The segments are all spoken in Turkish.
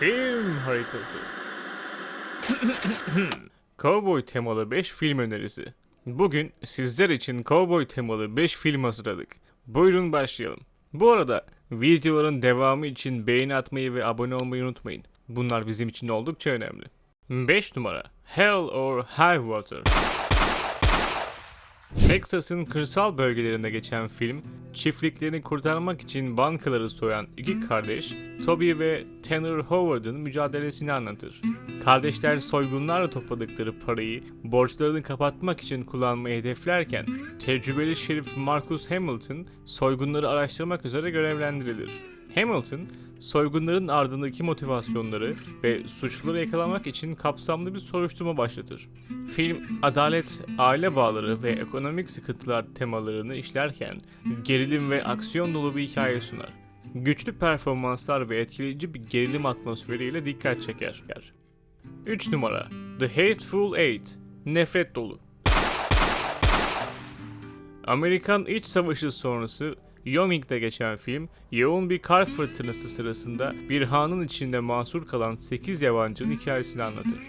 Film haritası. Cowboy temalı 5 film önerisi. Bugün sizler için cowboy temalı 5 film hazırladık. Buyurun başlayalım. Bu arada videoların devamı için beğeni atmayı ve abone olmayı unutmayın. Bunlar bizim için oldukça önemli. 5 numara Hell or High Water. Texas'ın kırsal bölgelerinde geçen film, çiftliklerini kurtarmak için bankaları soyan iki kardeş, Toby ve Tanner Howard'ın mücadelesini anlatır. Kardeşler soygunlarla topladıkları parayı borçlarını kapatmak için kullanmayı hedeflerken, tecrübeli şerif Marcus Hamilton soygunları araştırmak üzere görevlendirilir. Hamilton, soygunların ardındaki motivasyonları ve suçluları yakalamak için kapsamlı bir soruşturma başlatır. Film, adalet, aile bağları ve ekonomik sıkıntılar temalarını işlerken gerilim ve aksiyon dolu bir hikaye sunar. Güçlü performanslar ve etkileyici bir gerilim atmosferiyle dikkat çeker. 3 numara The Hateful Eight Nefret dolu Amerikan İç Savaşı sonrası Wyoming'de geçen film, yoğun bir kar fırtınası sırasında bir hanın içinde mahsur kalan 8 yabancının hikayesini anlatır.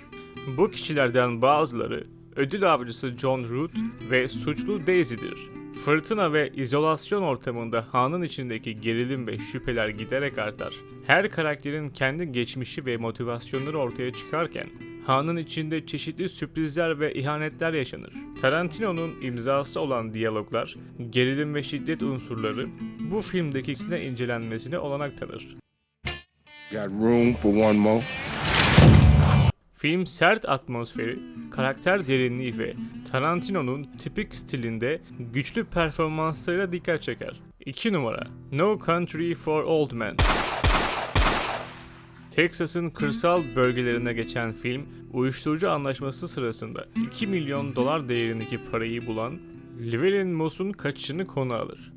Bu kişilerden bazıları ödül avcısı John Root ve suçlu Daisy'dir. Fırtına ve izolasyon ortamında hanın içindeki gerilim ve şüpheler giderek artar. Her karakterin kendi geçmişi ve motivasyonları ortaya çıkarken hanın içinde çeşitli sürprizler ve ihanetler yaşanır. Tarantino'nun imzası olan diyaloglar, gerilim ve şiddet unsurları bu filmdeki ikisine incelenmesine olanak tanır. Got room for one more? Film sert atmosferi, karakter derinliği ve Tarantino'nun tipik stilinde güçlü performanslarıyla dikkat çeker. 2 numara No Country for Old Men Texas'ın kırsal bölgelerine geçen film, uyuşturucu anlaşması sırasında 2 milyon dolar değerindeki parayı bulan Llewellyn Moss'un kaçışını konu alır.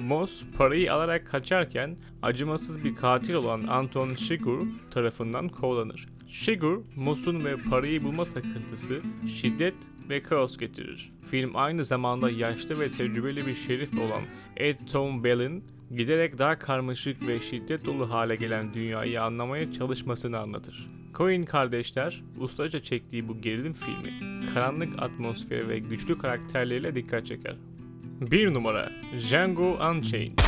Moss parayı alarak kaçarken acımasız bir katil olan Anton Chigurh tarafından kovalanır. Chigurh, Moss'un ve parayı bulma takıntısı şiddet ve kaos getirir. Film aynı zamanda yaşlı ve tecrübeli bir şerif olan Ed Tom Bell'in giderek daha karmaşık ve şiddet dolu hale gelen dünyayı anlamaya çalışmasını anlatır. Coen kardeşler ustaca çektiği bu gerilim filmi karanlık atmosferi ve güçlü karakterleriyle dikkat çeker. 1 numara Django Unchained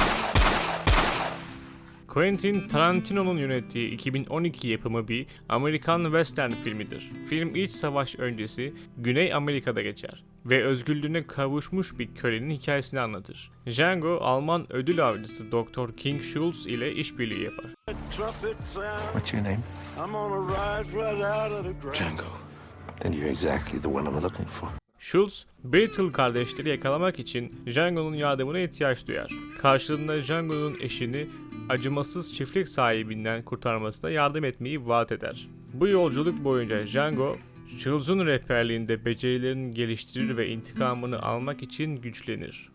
Quentin Tarantino'nun yönettiği 2012 yapımı bir Amerikan western filmidir. Film iç savaş öncesi Güney Amerika'da geçer ve özgürlüğüne kavuşmuş bir kölenin hikayesini anlatır. Django, Alman ödül avcısı Dr. King Schultz ile işbirliği yapar. What's your name? I'm gonna rise right out of the ground. Django. Then you're exactly the one I'm looking for. Schultz, Beatle kardeşleri yakalamak için Django'nun yardımına ihtiyaç duyar. Karşılığında Django'nun eşini acımasız çiftlik sahibinden kurtarmasına yardım etmeyi vaat eder. Bu yolculuk boyunca Django, Schultz'un rehberliğinde becerilerini geliştirir ve intikamını almak için güçlenir.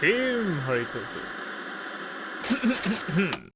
Film haritası